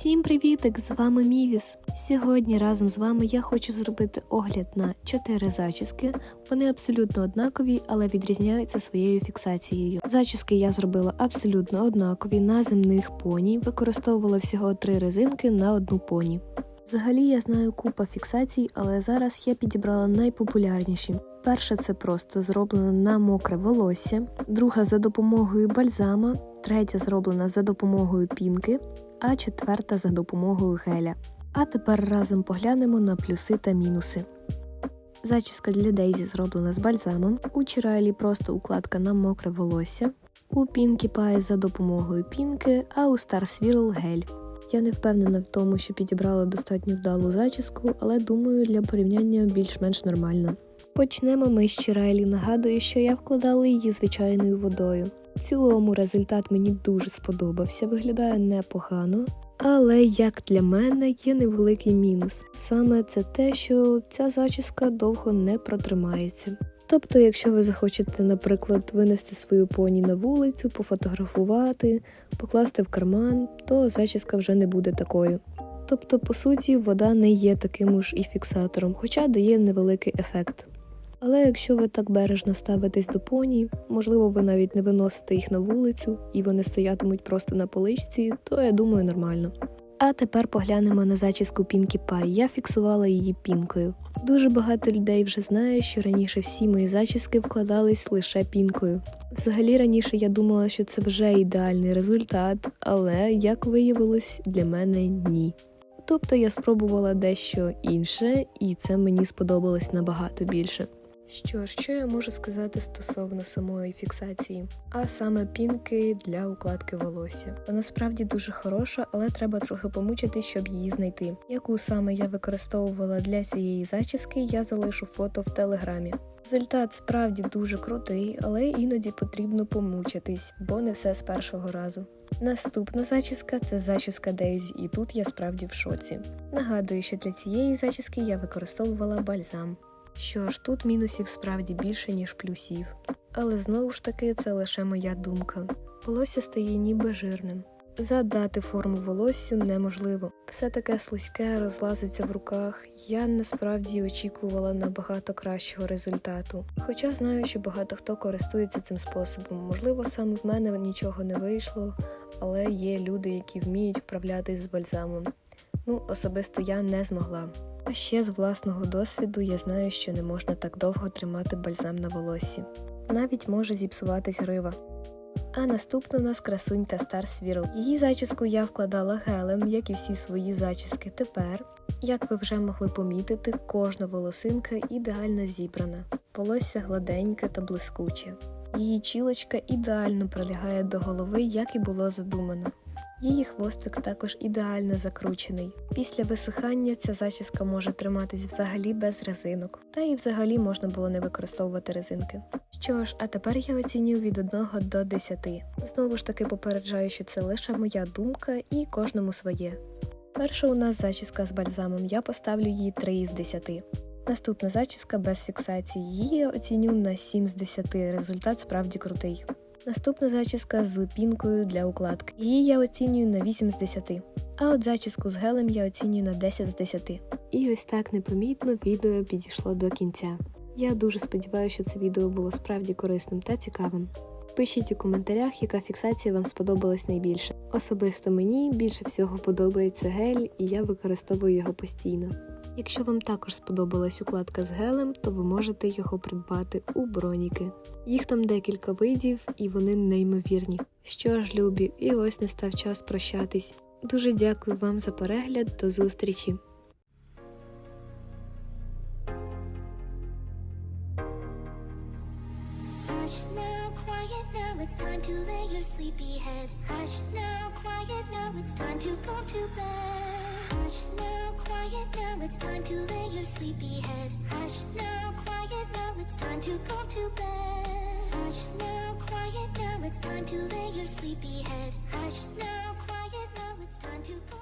привітик! З вами Мівіс. Сьогодні разом з вами я хочу зробити огляд на 4 зачіски. Вони абсолютно однакові, але відрізняються своєю фіксацією. Зачіски я зробила абсолютно однакові на земних поні, використовувала всього 3 резинки на одну поні. Взагалі я знаю купа фіксацій, але зараз я підібрала найпопулярніші. Перша це просто зроблена на мокре волосся, друга за допомогою бальзама, третя зроблена за допомогою пінки, а четверта за допомогою геля. А тепер разом поглянемо на плюси та мінуси. Зачіска для Дейзі зроблена з бальзамом, у Чирайлі просто укладка на мокре волосся, у Пінкі Пай за допомогою пінки, а у Star Swirl гель. Я не впевнена в тому, що підібрала достатньо вдалу зачіску, але думаю, для порівняння більш-менш нормально. Почнемо ми з Чирайлі. Нагадую, що я вкладала її звичайною водою. В цілому результат мені дуже сподобався, виглядає непогано. Але як для мене є невеликий мінус. Саме це те, що ця зачіска довго не протримається. Тобто, якщо ви захочете, наприклад, винести свою поні на вулицю, пофотографувати, покласти в карман, то зачіска вже не буде такою. Тобто, по суті, вода не є таким уж і фіксатором, хоча дає невеликий ефект. Але якщо ви так бережно ставитесь до поні, можливо, ви навіть не виносите їх на вулицю і вони стоятимуть просто на поличці, то я думаю нормально. А тепер поглянемо на зачіску Пінкі Пай. Я фіксувала її пінкою. Дуже багато людей вже знає, що раніше всі мої зачіски вкладались лише пінкою. Взагалі раніше я думала, що це вже ідеальний результат, але як виявилось, для мене ні. Тобто я спробувала дещо інше, і це мені сподобалось набагато більше. Що що я можу сказати стосовно самої фіксації, а саме пінки для укладки волосся. Вона справді дуже хороша, але треба трохи помучитись, щоб її знайти. Яку саме я використовувала для цієї зачіски, я залишу фото в телеграмі. Результат справді дуже крутий, але іноді потрібно помучитись, бо не все з першого разу. Наступна зачіска це зачіска Дейзі, і тут я справді в шоці. Нагадую, що для цієї зачіски я використовувала бальзам. Що ж, тут мінусів справді більше, ніж плюсів. Але знову ж таки це лише моя думка. Волосся стає ніби жирним. Задати форму волоссю неможливо. Все таке слизьке розлазиться в руках. Я насправді очікувала набагато кращого результату. Хоча знаю, що багато хто користується цим способом. Можливо, саме в мене нічого не вийшло, але є люди, які вміють вправлятись з бальзамом. Ну, особисто я не змогла. А ще з власного досвіду я знаю, що не можна так довго тримати бальзам на волоссі. Навіть може зіпсуватись грива. А наступна у нас красунька Star Swirl. Її зачіску я вкладала гелем, як і всі свої зачіски тепер. Як ви вже могли помітити, кожна волосинка ідеально зібрана, волосся гладеньке та блискуче. Її чілочка ідеально прилягає до голови, як і було задумано. Її хвостик також ідеально закручений. Після висихання ця зачіска може триматись взагалі без резинок, та і взагалі можна було не використовувати резинки. Що ж, а тепер я оцінюю від 1 до 10. Знову ж таки попереджаю, що це лише моя думка і кожному своє. Перша у нас зачіска з бальзамом, я поставлю їй 3 із 10. Наступна зачіска без фіксації. Її я оціню на 7 з 10. Результат справді крутий. Наступна зачіска з пінкою для укладки. Її я оцінюю на 8 з 10. А от зачіску з гелем я оцінюю на 10 з 10. І ось так непомітно відео підійшло до кінця. Я дуже сподіваюся, що це відео було справді корисним та цікавим. Пишіть у коментарях, яка фіксація вам сподобалась найбільше. Особисто мені більше всього подобається гель, і я використовую його постійно. Якщо вам також сподобалась укладка з гелем, то ви можете його придбати у броніки. Їх там декілька видів і вони неймовірні. Що ж, любі, і ось настав час прощатись. Дуже дякую вам за перегляд, до зустрічі! It's time to lay your sleepy head. Hush now, quiet now, it's time to go to bed. Hush now, quiet now, it's time to lay your sleepy head. Hush now, quiet now, it's time to go to bed. Hush now, quiet now, it's time to lay your sleepy head. Hush now, quiet now, it's time to go